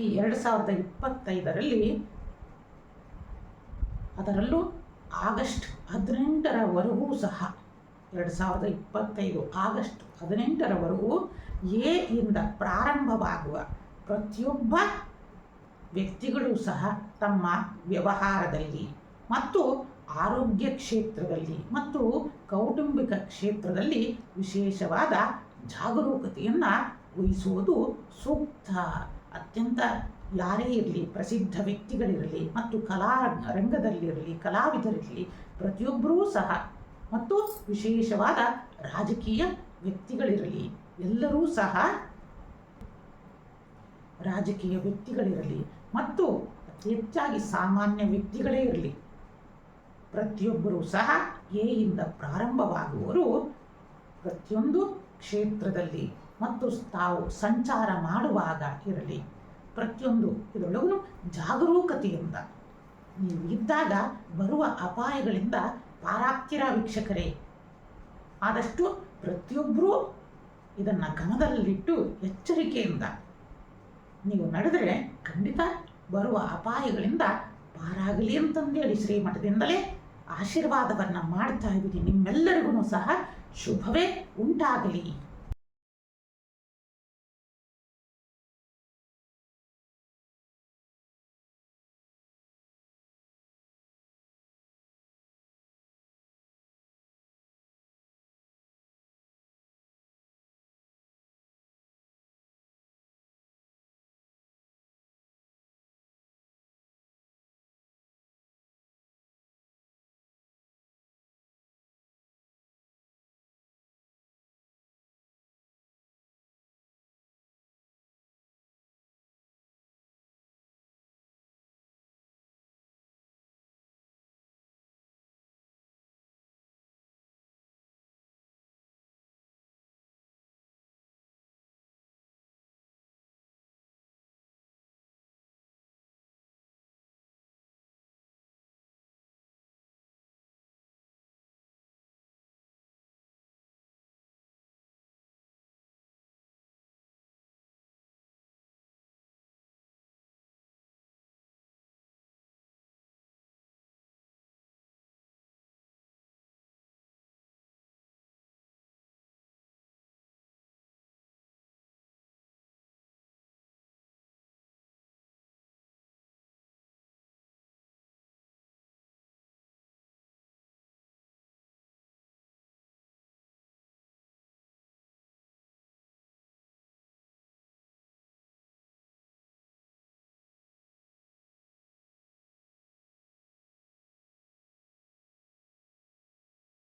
ಈ ಎರಡು ಸಾವಿರದ ಇಪ್ಪತ್ತೈದರಲ್ಲಿ ಅದರಲ್ಲೂ ಆಗಸ್ಟ್ ಹದಿನೆಂಟರವರೆಗೂ ಸಹ, ಎರಡು ಸಾವಿರದ ಇಪ್ಪತ್ತೈದು ಆಗಸ್ಟ್ ಹದಿನೆಂಟರವರೆಗೂ ಎ ಇಂದ ಪ್ರಾರಂಭವಾಗುವ ಪ್ರತಿಯೊಬ್ಬ ವ್ಯಕ್ತಿಗಳು ಸಹ ತಮ್ಮ ವ್ಯವಹಾರದಲ್ಲಿ ಮತ್ತು ಆರೋಗ್ಯ ಕ್ಷೇತ್ರದಲ್ಲಿ ಮತ್ತು ಕೌಟುಂಬಿಕ ಕ್ಷೇತ್ರದಲ್ಲಿ ವಿಶೇಷವಾದ ಜಾಗರೂಕತೆಯನ್ನು ವಹಿಸುವುದು ಸೂಕ್ತ, ಅತ್ಯಂತ ಯಾರೇ ಇರಲಿ, ಪ್ರಸಿದ್ಧ ವ್ಯಕ್ತಿಗಳಿರಲಿ ಮತ್ತು ಕಲಾ ರಂಗದಲ್ಲಿರಲಿ, ಕಲಾವಿದರಿರಲಿ, ಪ್ರತಿಯೊಬ್ಬರೂ ಸಹ ಮತ್ತು ವಿಶೇಷವಾದ ರಾಜಕೀಯ ವ್ಯಕ್ತಿಗಳಿರಲಿ, ಎಲ್ಲರೂ ಸಹ ರಾಜಕೀಯ ವ್ಯಕ್ತಿಗಳಿರಲಿ ಮತ್ತು ಅತಿ ಹೆಚ್ಚಾಗಿ ಸಾಮಾನ್ಯ ವ್ಯಕ್ತಿಗಳೇ ಇರಲಿ, ಪ್ರತಿಯೊಬ್ಬರೂ ಸಹ ಎ ಇಂದ ಪ್ರಾರಂಭವಾಗುವವರು ಪ್ರತಿಯೊಂದು ಕ್ಷೇತ್ರದಲ್ಲಿ ಮತ್ತು ತಾವು ಸಂಚಾರ ಮಾಡುವಾಗ ಇರಲಿ. ಪ್ರತಿಯೊಂದು ಇದರೊಳಗೂ ಜಾಗರೂಕತೆಯಿಂದ. ನೀವು ಇದ್ದಾಗ ಬರುವ ಅಪಾಯಗಳಿಂದ ಪಾರಾಗ್ತಿರ ವೀಕ್ಷಕರೇ? ಆದಷ್ಟು ಪ್ರತಿಯೊಬ್ಬರೂ ಇದನ್ನು ಗಮನದಲ್ಲಿಟ್ಟು ಎಚ್ಚರಿಕೆಯಿಂದ. ನೀವು ನಡೆದರೆ ಖಂಡಿತ ಬರುವ ಅಪಾಯಗಳಿಂದ ಪಾರಾಗಲಿ ಅಂತಂದೇಳಿ ಶ್ರೀಮಠದಿಂದಲೇ ಆಶೀರ್ವಾದವನ್ನು ಮಾಡ್ತಾ ಇದ್ದೀನಿ ನಿಮ್ಮೆಲ್ಲರಿಗೂ ಸಹ ಶುಭವೇ ಉಂಟಾಗಲಿ.